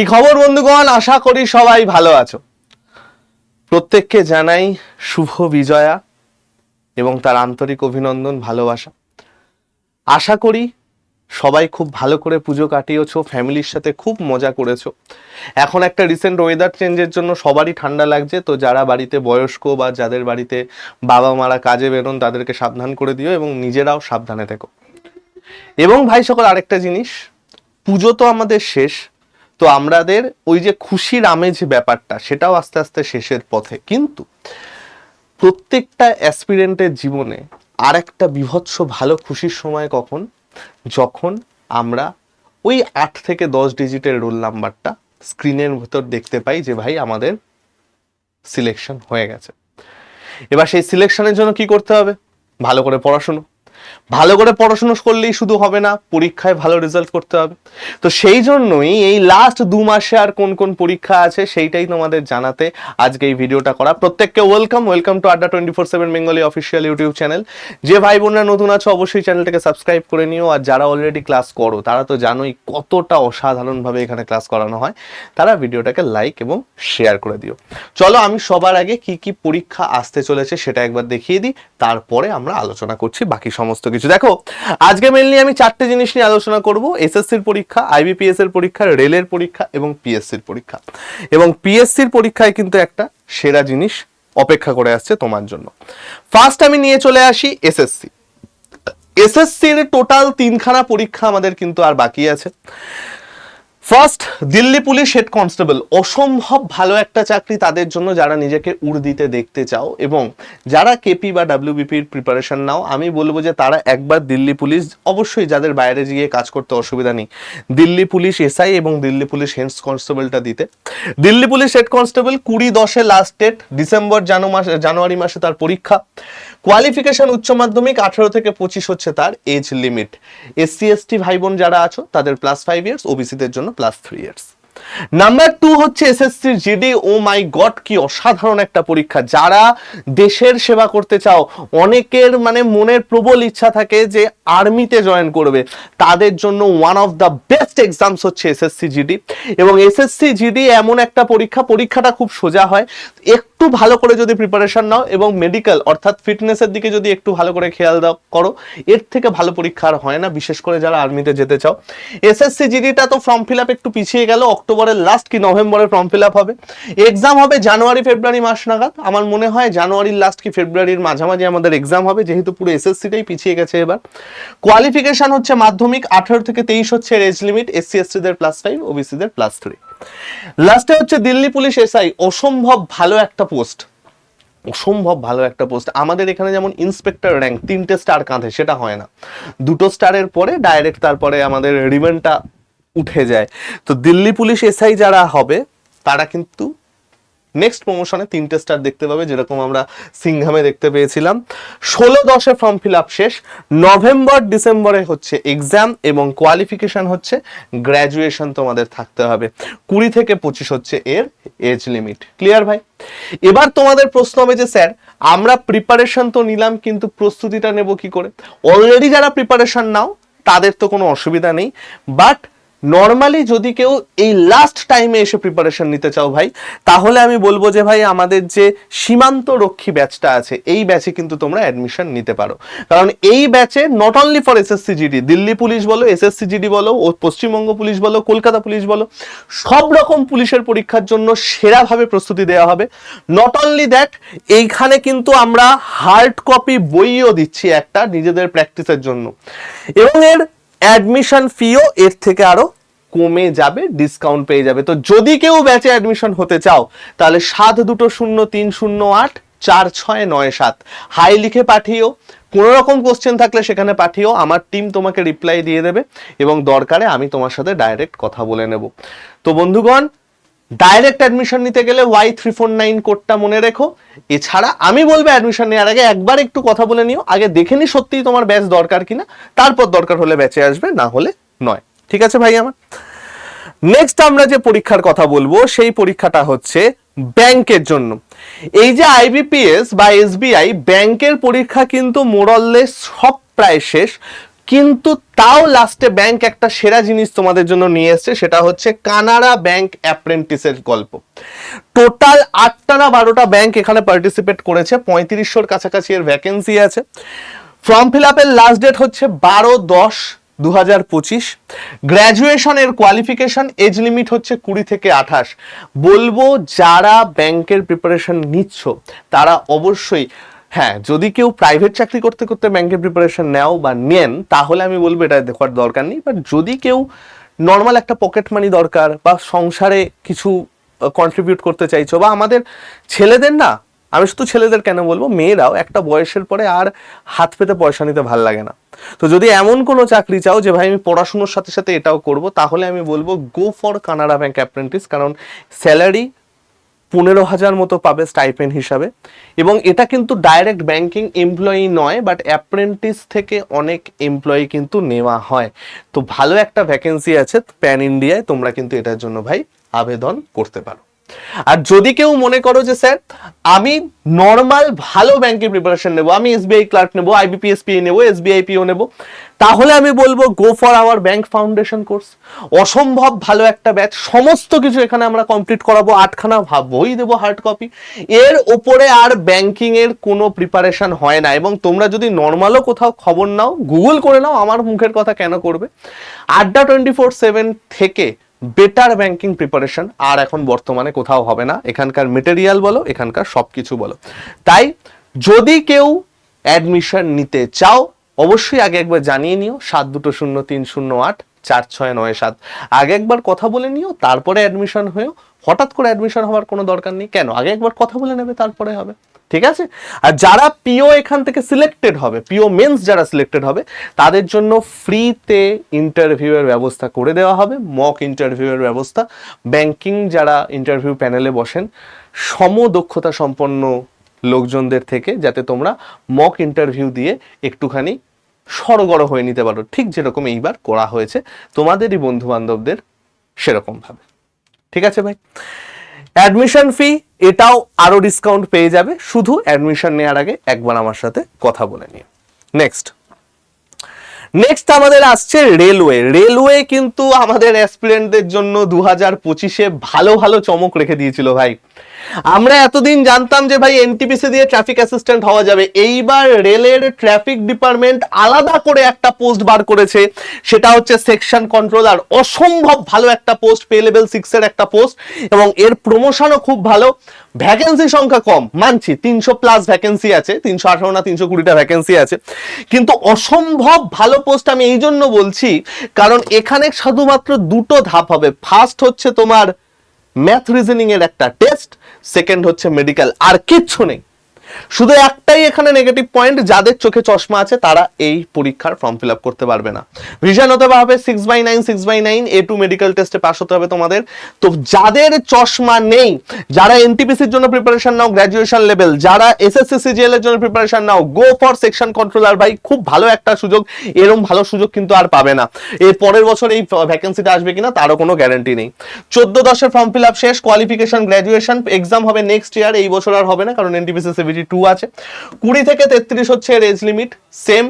কি খবর, বন্ধুগণ? আশা করি সবাই ভালো আছো। প্রত্যেককে জানাই শুভ বিজয়া এবং তার আন্তরিক অভিনন্দন, ভালোবাসা। আশা করি সবাই খুব ভালো করে পুজো কাটিয়েছো, ফ্যামিলির সাথে খুব মজা করেছ। এখন একটা রিসেন্ট ওয়েদার চেঞ্জের জন্য সবারই ঠান্ডা লাগছে, তো যারা বাড়িতে বয়স্ক বা যাদের বাড়িতে বাবা মারা কাজে বেরোন, তাদেরকে সাবধান করে দিও এবং নিজেরাও সাবধানে থেকো। এবং ভাই, সকল আরেকটা জিনিস, পুজো তো আমাদের শেষ তো আমাদের ওই যে খুশির আমেজ ব্যাপারটা, সেটাও আস্তে আস্তে শেষের পথে। কিন্তু প্রত্যেকটা অ্যাসপিরেন্টের জীবনে আর একটা বিভৎস ভালো খুশির সময় কখন? যখন আমরা ওই আট থেকে দশ ডিজিটের রোল নাম্বারটা স্ক্রিনের ভেতর দেখতে পাই যে, ভাই, আমাদের সিলেকশন হয়ে গেছে। এবার সেই সিলেকশনের জন্য কি করতে হবে? ভালো করে পড়াশুনো। ভালো করে পড়াশুনো করলেই শুধু হবে না, পরীক্ষায় ভালো রেজাল্ট করতে হবে। তো সেই জন্যই এই লাস্ট দু মাসে আর কোন কোন পরীক্ষা আছে সেইটাই তোমাদের জানাতে আজকে এই ভিডিওটা করা। প্রত্যেককে welcome welcome to Adda twenty four seven Bengali official YouTube channel যে ভাই বোনরা নতুন আছো, অবশ্যই চ্যানেলটাকে সাবস্ক্রাইব করে নিও। আর যারা অলরেডি ক্লাস করো, তারা তো জানোই কতটা অসাধারণভাবে এখানে ক্লাস করানো হয়। তারা ভিডিওটাকে লাইক এবং শেয়ার করে দিও। চলো আমি সবার আগে কি কি পরীক্ষা আসতে চলেছে সেটা একবার দেখিয়ে দিই। তারপরে আমরা আলোচনা করছি বাকি সমস্ত কিছু। দেখো, আজকে মেনলি আমি চারটে জিনিস নিয়ে আলোচনা করব। এসএসসির পরীক্ষা আইবিপিএস এর পরীক্ষা, রেলের পরীক্ষা এবং পিএসসির পরীক্ষা। এবং পিএসসির পরীক্ষায় কিন্তু একটা সেরা জিনিস অপেক্ষা করে আসছে তোমার জন্য। ফার্স্ট আমি নিয়ে চলে আসি এসএসসি। এসএসসির টোটাল তিনখানা পরীক্ষা আমাদের কিন্তু আর বাকি আছে। First Delhi police head constable, অসম্ভব ভালো একটা চাকরি তাদের জন্য যারা নিজেকে উড় দিতে দেখতে চাও এবং যারা কেপি বা ডাব্লিউবিপির প্রিপারেশন নাও, আমি বলব যে তারা একবার দিল্লি পুলিশ, অবশ্যই যাদের বাইরে গিয়ে কাজ করতে অসুবিধা নেই। দিল্লি পুলিশ এসআই এবং দিল্লি পুলিশ হেড কনস্টেবলটা দিতে। দিল্লি পুলিশ হেড কনস্টেবল, কুড়ি দশে লাস্ট ডেট ডিসেম্বর, জানু মাসে, জানুয়ারি মাসে তার পরীক্ষা। কোয়ালিফিকেশন উচ্চ মাধ্যমিক, আঠারো থেকে পঁচিশ হচ্ছে তার এজ লিমিট এসসি, এসটি ভাই বোন যারা আছো, তাদের প্লাস ফাইভ ইয়ার্স ওবিসিদের জন্য plus three years number two হচ্ছে এসএসসির জিডি ও মাই গড কি অসাধারণ একটা পরীক্ষা। যারা দেশের সেবা করতে চাও, অনেকের মানে মনের প্রবল ইচ্ছা থাকে যে আর্মিতে জয়েন করবে। তাদের জন্য one of the best exams হচ্ছে এসএসসি জিডি এবং এসএসসি জিডি এমন একটা পরীক্ষা, পরীক্ষাটা খুব সোজা হয়। একটু ভালো করে যদি প্রিপারেশন নাও এবং মেডিকেল অর্থাৎ ফিটনেসের দিকে যদি একটু ভালো করে খেয়াল দাও, করো, এর থেকে ভালো পরীক্ষা আর হয় না, বিশেষ করে যারা আর্মিতে যেতে চাও। এসএসসি জিডিটা তো ফর্ম ফিল একটু পিছিয়ে গেল অক্টোবরের লাস্ট কি নভেম্বরে ফর্ম ফিল হবে। এক্সাম হবে জানুয়ারি ফেব্রুয়ারি মাস নাগাদ। আমার মনে হয় জানুয়ারির লাস্ট কি ফেব্রুয়ারির মাঝামাঝি আমাদের এক্সাম হবে, যেহেতু পুরো এসএসসিটাই পিছিয়ে গেছে এবার। কোয়ালিফিকেশন হচ্ছে মাধ্যমিক, আঠারো থেকে তেইশ হচ্ছে এজ লিমিট এসসি এসটিদের প্লাস ফাইভ ওবিসিদের প্লাস থ্রি লাস্টে হচ্ছে দিল্লি পুলিশ এসআই অসম্ভব ভালো একটা পোস্ট অসম্ভব ভালো একটা পোস্ট আমাদের এখানে যেমন ইন্সপেক্টর র্যাঙ্ক তিনটে স্টার কাঁধে, সেটা হয় না। দুটো স্টারের পরে ডাইরেক্ট তারপরে আমাদের রিবেনটা উঠে যায়। তো দিল্লি পুলিশ এসআই যারা হবে, তারা কিন্তু নেক্সট প্রমোশনে তিনটে স্টার দেখতে পাবে, যেরকম আমরা সিংহামে দেখতে পেয়েছিলাম। ষোলো দশে ফর্ম ফিল আপ শেষ নভেম্বর ডিসেম্বরে হচ্ছে এক্সাম এবং কোয়ালিফিকেশন হচ্ছে গ্র্যাজুয়েশন তোমাদের থাকতে হবে। কুড়ি থেকে পঁচিশ হচ্ছে এর এজ লিমিট ক্লিয়ার ভাই? এবার তোমাদের প্রশ্ন হবে যে, স্যার, আমরা প্রিপারেশন তো নিলাম, কিন্তু প্রস্তুতিটা নেব কি করে? অলরেডি যারা প্রিপারেশন নাও, তাদের তো কোনো অসুবিধা নেই। বাট নর্মালি যদি কেউ এই লাস্ট টাইমে এসে প্রিপারেশন নিতে চাও ভাই, তাহলে আমি বলব যে ভাই, আমাদের যে সীমান্ত রক্ষী ব্যাচটা আছে, এই ব্যাচে কিন্তু তোমরা অ্যাডমিশন নিতে পারো। কারণ এই ব্যাচে not only for SSC GD Delhi police বলো এসএসসি জিডি বলো, ও পশ্চিমবঙ্গ পুলিশ বলো, কলকাতা পুলিশ বলো, সব রকম পুলিশের পরীক্ষার জন্য সেরাভাবে প্রস্তুতি দেওয়া হবে। নট অনলি দ্যাট এইখানে কিন্তু আমরা হার্ড কপি বইও দিচ্ছি একটা নিজেদের প্র্যাকটিসের জন্য। এবং এর অ্যাডমিশন ফিও এর থেকে আরও কমে যাবে ডিসকাউন্ট পেয়ে যাবে। তো যদি কেউ ব্যাচে অ্যাডমিশন হতে চাও, তাহলে সাত দুটো শূন্য তিন শূন্য আট চার ছয় নয় সাত। হাই লিখে পাঠিও কোনো রকম কোশ্চেন থাকলে সেখানে পাঠিও আমার টিম তোমাকে রিপ্লাই দিয়ে দেবে এবং দরকারে আমি তোমার সাথে ডাইরেক্ট কথা বলে নেব। তো বন্ধুগণ ডাইরেক্ট অ্যাডমিশন নিতে গেলে ওয়াই থ্রি ফোর নাইন কোডটা মনে রেখো। এছাড়া আমি বলব অ্যাডমিশন নেওয়ার আগে একবার একটু কথা বলে নিও। আগে দেখে নি সত্যিই তোমার ব্যাচ দরকার কিনা। তারপর দরকার হলে ব্যাচে আসবে, না হলে নয়। ঠিক আছে ভাই আমার? নেক্সট আমরা যে পরীক্ষার কথা বলব, সেই পরীক্ষাটা হচ্ছে ব্যাংকের জন্য। এই যে আইবিপিএস বা এসবিআই ব্যাংকের পরীক্ষা কিন্তু মোরললেস সব প্রায় শেষ। কিন্তু তাও লাস্টে ব্যাংক একটা সেরা জিনিস তোমাদের জন্য নিয়ে এসছে, সেটা হচ্ছে কানাড়া ব্যাংক অ্যাপ্রেন্টিসের গল্প। টোটাল আটটা না বারোটা ব্যাংক এখানে পার্টিসিপেট করেছে, পঁয়ত্রিশশোর কাছাকাছি এর ভ্যাকেন্সি আছে। ফর্ম ফিল আপের লাস্ট ডেট হচ্ছে বারো দশ দু হাজার পঁচিশ গ্র্যাজুয়েশনের কোয়ালিফিকেশন এজ লিমিট হচ্ছে কুড়ি থেকে আঠাশ। বলব, যারা ব্যাংকের প্রিপারেশন নিচ্ছ, তারা অবশ্যই হ্যাঁ যদি কেউ প্রাইভেট চাকরি করতে করতে ব্যাংকের প্রিপারেশন নেও বা নেন, তাহলে আমি বলব এটা দেখার দরকার নেই। বাট যদি কেউ নর্মাল একটা পকেট মানি দরকার বা সংসারে কিছু কন্ট্রিবিউট করতে চাইছো বা আমাদের ছেলেদের না, আমি শুধু ছেলেদের কেন বলব, মেয়েরাও একটা বয়সের পরে আর হাত পেতে পয়সা নিতে ভালো লাগে না। তো যদি এমন কোনো চাকরি চাও যে ভাই আমি পড়াশুনোর সাথে সাথে এটাও করব, তাহলে আমি বলব go for Canara bank apprentice কারণ স্যালারি পনেরো হাজার মতো পাবে স্টাইপেন্ড হিসাবে। এবং এটা কিন্তু ডাইরেক্ট ব্যাংকিং এমপ্লয়ি নয় বাট অ্যাপ্রেন্টিস থেকে অনেক এমপ্লয়ি কিন্তু নেওয়া হয়। তো ভালো একটা ভ্যাকেন্সি আছে প্যান ইন্ডিয়ায় তোমরা কিন্তু এটার জন্য ভাই আবেদন করতে পারো। আর যদি কেউ মনে করো যে, স্যার, আমি নর্মাল ভালো ব্যাংকের প্রিপারেশন নেব, আমি এসবিআই ক্লার্ক নেব আইবিপিএসপি নেব এসবিআই পিও নেব, তাহলে আমি বলব go for our bank foundation course অসম্ভব ভালো একটা ব্যাচ সমস্ত কিছু এখানে আমরা কমপ্লিট করাবো, আটখানা বই দেবো হার্ড কপি এর ওপরে আর ব্যাংকিং এর কোনো প্রিপারেশন হয় না। এবং তোমরা যদি নর্মালও কোথাও খবর নাও গুগল করে নাও, আমার মুখের কথা কেন করবে? আড্ডা টোয়েন্টি ফোর সেভেন থেকে বেটার ব্যাংকিং প্রিপারেশন আর এখন বর্তমানে কোথাও হবে না। এখানকার মেটেরিয়াল বলো, এখানকার সব কিছু বলো। তাই যদি কেউ অ্যাডমিশন নিতে চাও, অবশ্যই আগে একবার জানিয়ে নিও, সাত দুটো শূন্য তিন শূন্য আট চার ছয় নয় সাত। আগে একবার কথা বলে নিও, তারপরে অ্যাডমিশন হয়েও হঠাৎ করে অ্যাডমিশন হওয়ার কোনো দরকার নেই। কেন? আগে একবার কথা বলে নেবে, তারপরে হবে। ঠিক আছে? আর যারা পিও এখান থেকে সিলেক্টেড হবে পিও মেন্স যারা সিলেক্টেড হবে, তাদের জন্য ফ্রিতে ইন্টারভিউয়ের ব্যবস্থা করে দেওয়া হবে মক ইন্টারভিউয়ের ব্যবস্থা। ব্যাংকিং যারা ইন্টারভিউ প্যানেলে বসেন, সমদক্ষতা সম্পন্ন লোকজনদের থেকে যাতে তোমরা মক ইন্টারভিউ দিয়ে একটুখানি সরগড় হয়ে নিতে পারো। ঠিক যেরকম এইবার করা হয়েছে, তোমাদেরই বন্ধু বান্ধবদের সেরকমভাবে। ঠিক আছে ভাই? অ্যাডমিশন ফি এটাও আরও ডিসকাউন্ট পেয়ে যাবে। শুধু অ্যাডমিশন নেওয়ার আগে একবার আমার সাথে কথা বলে নিয়ে নেক্সট নেক্সট আমাদের আসছে রেলওয়ে রেলওয়ে কিন্তু আমাদের অ্যাসপিরেন্টদের জন্য দু হাজার পঁচিশে ভালো ভালো চমক রেখে দিয়েছিল ভাই। আমরা এতদিন জানতাম যে ভাই এনটিপিসি দিয়ে ট্রাফিক অ্যাসিস্ট্যান্ট হওয়া যাবে। এইবার রেলের ট্রাফিক ডিপার্টমেন্ট আলাদা করে একটা পোস্ট বার করেছে। সেটা হচ্ছে সেকশন কন্ট্রোলার অসম্ভব ভালো একটা পোস্ট পে লেভেল সিক্স এর একটা পোস্ট এবং এর প্রমোশনও খুব ভালো। ভ্যাকেন্সি সংখ্যা কম, মানছি। তিনশো প্লাস ভ্যাকেন্সি আছে, তিনশো আঠারো না তিনশো কুড়িটা ভ্যাকেন্সি আছে। কিন্তু অসম্ভব ভালো পোস্ট আমি এই জন্য বলছি, কারণ এখানে শুধুমাত্র দুটো ধাপ হবে। ফার্স্ট হচ্ছে তোমার ম্যাথ রিজনিং এর একটা টেস্ট সেকেন্ড হচ্ছে মেডিকেল আর কিচ্ছু নেই। শুধু একটাই এখানে নেগেটিভ পয়েন্ট যাদের চোখে চশমা আছে, তারা এই পরীক্ষার ফর্ম ফিল আপ করতে পারবে না। ভিশন হতে হবে six by nine six by nine এ টু মেডিকেল টেস্টে পাস হতে হবে তোমাদের। তো যাদের চশমা নেই, যারা এনটিপিসির জন্য প্রিপারেশন নাও গ্র্যাজুয়েশন লেভেল যারা এস এসএসসি সিজিএল এর জন্য প্রিপারেশন নাও গো ফর সেকশন কন্ট্রোলার ভাই, খুব ভালো একটা সুযোগ এরকম ভালো সুযোগ কিন্তু আর পাবে না। এর পরের বছর এই ভ্যাকেন্সিটা আসবে কিনা, তারও কোনো গ্যারান্টি নেই। চোদ্দ দশের ফর্ম ফিল আপ শেষ কোয়ালিফিকেশন গ্র্যাজুয়েশন এক্সাম হবে নেক্সট ইয়ার এই বছর আর হবে না, কারণ এনটিপিসি সিভিটি টু আছে। কুড়ি থেকে তেত্রিশ হচ্ছে এর এজ লিমিট সেম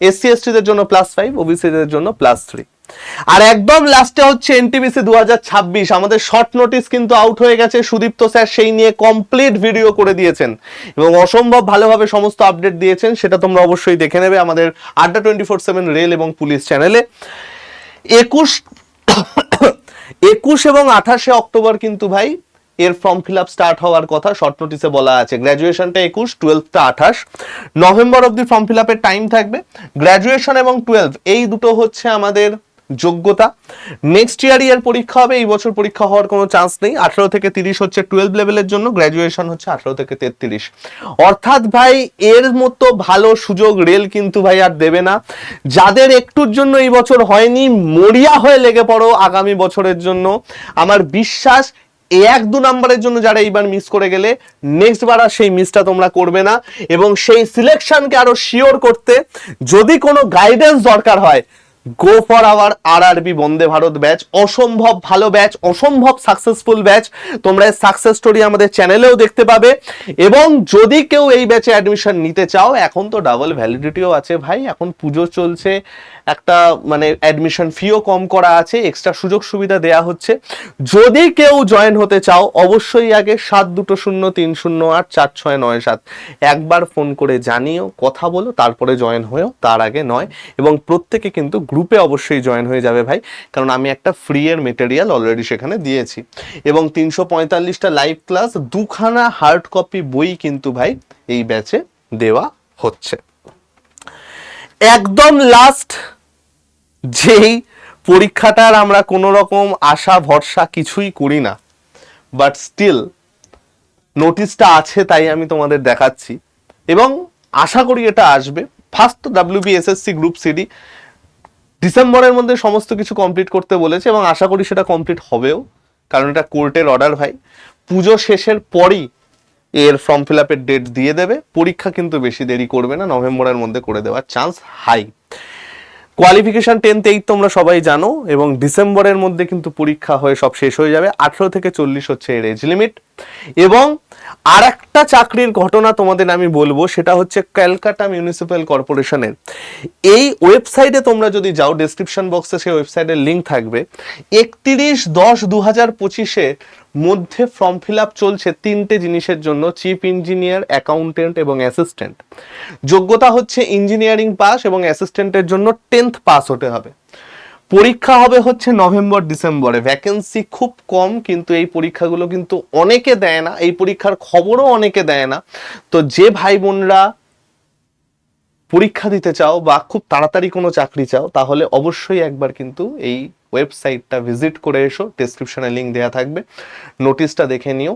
এসসি এসটিদের জন্য প্লাস ফাইভ ওবিসিদের জন্য প্লাস থ্রি আর একদম লাস্টে হচ্ছে এনটিবিসি দু আমাদের শর্ট নোটিস কিন্তু আউট হয়ে গেছে। সুদীপ্ত স্যার সেই নিয়ে কমপ্লিট ভিডিও করে দিয়েছেন এবং অসম্ভব ভালোভাবে সমস্ত আপডেট দিয়েছেন, সেটা তোমরা অবশ্যই দেখে নেবে আমাদের Adda twenty four seven rail এবং পুলিশ চ্যানেলে একুশ একুশ এবং আঠাশে অক্টোবর কিন্তু ভাই এর ফর্ম ফিল আপ স্টার্ট হওয়ার কথা শর্ট নোটিসে বলা আছে। গ্র্যাজুয়েশনটা একুশ টুয়েলভটা আঠাশ। নভেম্বর অব্দি ফর্ম ফিল আপের টাইম থাকবে। গ্র্যাজুয়েশন এবং টুয়েলভ এই দুটো হচ্ছে আমাদের যোগ্যতা। নেক্সট ইয়ার ইয়ার পরীক্ষা হবে, এই বছর পরীক্ষা হওয়ার কোনো চান্স নেই। আঠারো থেকে তিরিশ হচ্ছে টুয়েলভ লেভেলের জন্য গ্র্যাজুয়েশন হচ্ছে আঠারো থেকে তেত্রিশ। অর্থাৎ ভাই, এর মতো ভালো সুযোগ রেল কিন্তু ভাই আর দেবে না। যাদের একটুর জন্য এই বছর হয়নি, মরিয়া হয়ে লেগে পড়ো আগামী বছরের জন্য। আমার বিশ্বাস এক দু নাম্বারের জন্য যারা এইবার মিস করে গেলে নেক্সট বার আর সেই মিসটা তোমরা করবে না। এবং সেই সিলেকশনকে আরও শিওর করতে যদি কোনো গাইডেন্স দরকার হয় গো ফর আওয়ার আর আরবি বন্দে ভারত ব্যাচ অসম্ভব ভালো ব্যাচ অসম্ভব সাকসেসফুল ব্যাচ তোমরা সাকসেস স্টোরি আমাদের চ্যানেলেও দেখতে পাবে। এবং যদি কেউ এই ব্যাচে অ্যাডমিশন নিতে চাও, এখন তো ডাবল ভ্যালিডিটিও আছে ভাই। এখন পুজো চলছে। একটা মানে অ্যাডমিশন ফিও কম করা আছে এক্সট্রা সুযোগ সুবিধা দেয়া হচ্ছে। যদি কেউ জয়েন হতে চাও, অবশ্যই আগে সাত দুটো শূন্য তিন শূন্য আট চার ছয় নয় সাত একবার ফোন করে জানিও, কথা বলো, তারপরে জয়েন হয়েও, তার আগে নয়। এবং প্রত্যেকে কিন্তু গ্রুপে অবশ্যই জয়েন হয়ে যাবে ভাই, কারণ আমি একটা ফ্রি এর মেটেরিয়াল অলরেডি সেখানে দিয়েছি। এবং তিনশো পঁয়তাল্লিশটা লাইভ ক্লাস দুখানা হার্ড কপি বই কিন্তু ভাই, এই ব্যাচে দেওয়া হচ্ছে। একদম লাস্ট যেই পরীক্ষাটার আমরা কোনো রকম আশা, ভরসা কিছুই করি না। বাট স্টিল নোটিশটা আছে তাই আমি তোমাদের দেখাচ্ছি। এবং আশা করি এটা আসবে। ফার্স্ট ডাব্লিউবিএসএসসি গ্রুপ সিডি ডিসেম্বরের মধ্যে সমস্ত কিছু কমপ্লিট করতে বলেছে এবং আশা করি সেটা কমপ্লিট হবেও, কারণ এটা কোর্টের অর্ডার ভাই। পুজো শেষের পরই এর ফর্ম ফিল আপের ডেট দিয়ে দেবে। পরীক্ষা কিন্তু বেশি দেরি করবে না, নভেম্বরের মধ্যে করে দেওয়ার chance high qualification tenth eight তোমরা সবাই জানো এবং ডিসেম্বরের মধ্যে কিন্তু পরীক্ষা হয়ে সব শেষ হয়ে যাবে। আঠেরো থেকে চল্লিশ হচ্ছে এর এজ লিমিট এবং আর একটা চাকরির ঘটনা তোমাদের আমি বলব, সেটা হচ্ছে ক্যালকাটা মিউনিসিপ্যাল কর্পোরেশনের এই ওয়েবসাইটে তোমরা যদি যাও ডেসক্রিপশন বক্সে সেই ওয়েবসাইটের লিঙ্ক থাকবে। একত্রিশ দশ দু হাজার পঁচিশের মধ্যে ফর্ম ফিল আপ চলছে তিনটে জিনিসের জন্য, চিফ ইঞ্জিনিয়ার, অ্যাকাউন্টেন্ট এবং অ্যাসিস্ট্যান্ট। যোগ্যতা হচ্ছে ইঞ্জিনিয়ারিং পাস এবং অ্যাসিস্ট্যান্টের জন্য টেন্থ পাস হতে হবে। পরীক্ষা হবে হচ্ছে নভেম্বর, ডিসেম্বরে। ভ্যাকেন্সি খুব কম, কিন্তু এই পরীক্ষাগুলো কিন্তু অনেকে দেয় না। এই পরীক্ষার খবরও অনেকে দেয় না। তো যে ভাই বোনরা পরীক্ষা দিতে চাও বা খুব তাড়াতাড়ি কোনো চাকরি চাও, তাহলে অবশ্যই একবার কিন্তু এই ওয়েবসাইটটা ভিজিট করে এসো। ডেসক্রিপশনে লিঙ্ক দেওয়া থাকবে। নোটিশটা দেখে নিও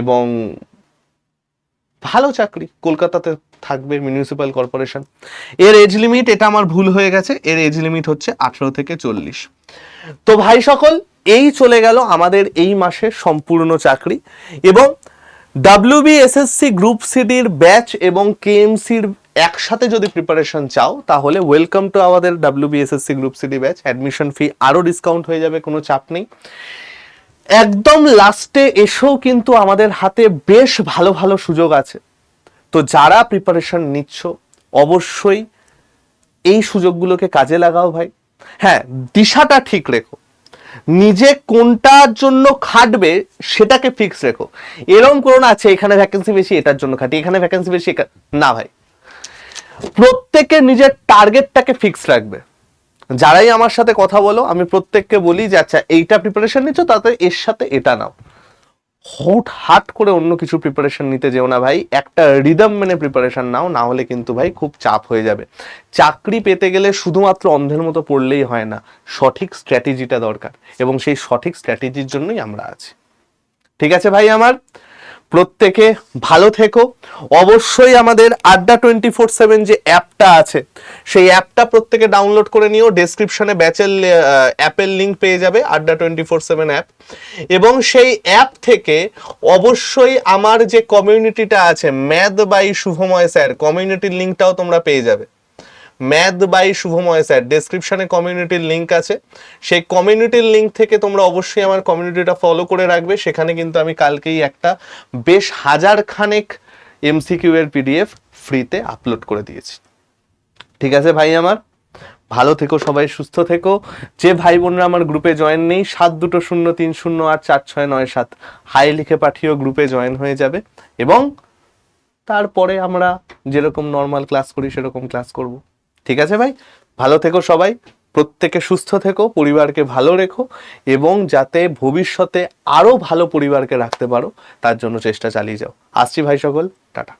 এবং ভালো চাকরি। কলকাতাতে থাকবে মিউনিসিপ্যাল কর্পোরেশন। এর এজ লিমিট, এটা আমার ভুল হয়ে গেছে, এর এজ লিমিট হচ্ছে আঠেরো থেকে চল্লিশ। তো ভাই সকল, এই চলে গেল আমাদের এই মাসের সম্পূর্ণ চাকরি এবং ডাব্লিউবিএসএসসি গ্রুপ সিডির ব্যাচ এবং কেএমসির একসাথে যদি প্রিপারেশন চাও, তাহলে ওয়েলকাম টু আমাদের WBSSC group CD batch admission fee আরও ডিসকাউন্ট হয়ে যাবে, কোনো চাপ নেই। একদম লাস্টে এসেও কিন্তু আমাদের হাতে বেশ ভালো ভালো সুযোগ আছে। তো যারা প্রিপারেশন নিচ্ছ, অবশ্যই এই সুযোগগুলোকে কাজে লাগাও ভাই। হ্যাঁ দিশাটা ঠিক রেখো। নিজে কোনটার জন্য খাটবে, সেটাকে ফিক্স রেখো। এরকম করো না আছে এখানে ভ্যাকেন্সি বেশি, এটার জন্য খাটি, এখানে ভ্যাকেন্সি বেশি না ভাই। প্রত্যেকে নিজের টার্গেটটাকে ফিক্স রাখবে। যারাই আমার সাথে কথা বলো, আমি প্রত্যেককে বলি যে আচ্ছা এইটা প্রিপারেশন নিচ্ছ, তাতে এর সাথে এটা নাও। হট হাট করে অন্য কিছু প্রিপারেশন নিতে যেও না ভাই। একটা রিদম মেনে প্রিপারেশন নাও, না হলে কিন্তু ভাই খুব চাপ হয়ে যাবে। চাকরি পেতে গেলে শুধুমাত্র অন্ধের মতো পড়লেই হয় না, সঠিক স্ট্র্যাটেজিটা দরকার এবং সেই সঠিক স্ট্র্যাটেজির জন্যই আমরা আছি। ঠিক আছে ভাই আমার? প্রত্যেকে ভালো থেকো। অবশ্যই আমাদের আড্ডা টোয়েন্টি ফোর সেভেন যে অ্যাপটা আছে, সেই অ্যাপটা প্রত্যেকে ডাউনলোড করে নিও। ডেসক্রিপশনে ব্যাচের অ্যাপের লিঙ্ক পেয়ে যাবে, আড্ডা টোয়েন্টি ফোর সেভেন অ্যাপ। এবং সেই অ্যাপ থেকে অবশ্যই আমার যে কমিউনিটিটা আছে ম্যাথ বাই শুভময় স্যার, কমিউনিটির লিঙ্কটাও তোমরা পেয়ে যাবে। Math by Shubhamoy sir. ডেসক্রিপশনে কমিউনিটির লিঙ্ক আছে। সেই কমিউনিটির লিঙ্ক থেকে তোমরা অবশ্যই আমার কমিউনিটিটা ফলো করে রাখবে। সেখানে কিন্তু আমি কালকেই একটা বেশ হাজার খানেক এমসিকিউ এর পিডিএফ ফ্রিতে আপলোড করে দিয়েছি। ঠিক আছে ভাই আমার? ভালো থেকো সবাই, সুস্থ থেকো। যে ভাই বোনরা আমার গ্রুপে জয়েন নেই, সাত দুটো শূন্য, তিন শূন্য, আট, চার, ছয়, নয়, সাত হাই লিখে পাঠিয়েও গ্রুপে জয়েন হয়ে যাবে। এবং তারপরে আমরা যেরকম নর্মাল ক্লাস করি, সেরকম ক্লাস করব। ঠিক আছে ভাই? ভালো থেকো সবাই। প্রত্যেকে সুস্থ থেকো, পরিবারকে ভালো রেখো এবং যাতে ভবিষ্যতে আরও ভালো পরিবারকে রাখতে পারো, তার জন্য চেষ্টা চালিয়ে যাও। আসছি ভাই সকল। টাটা।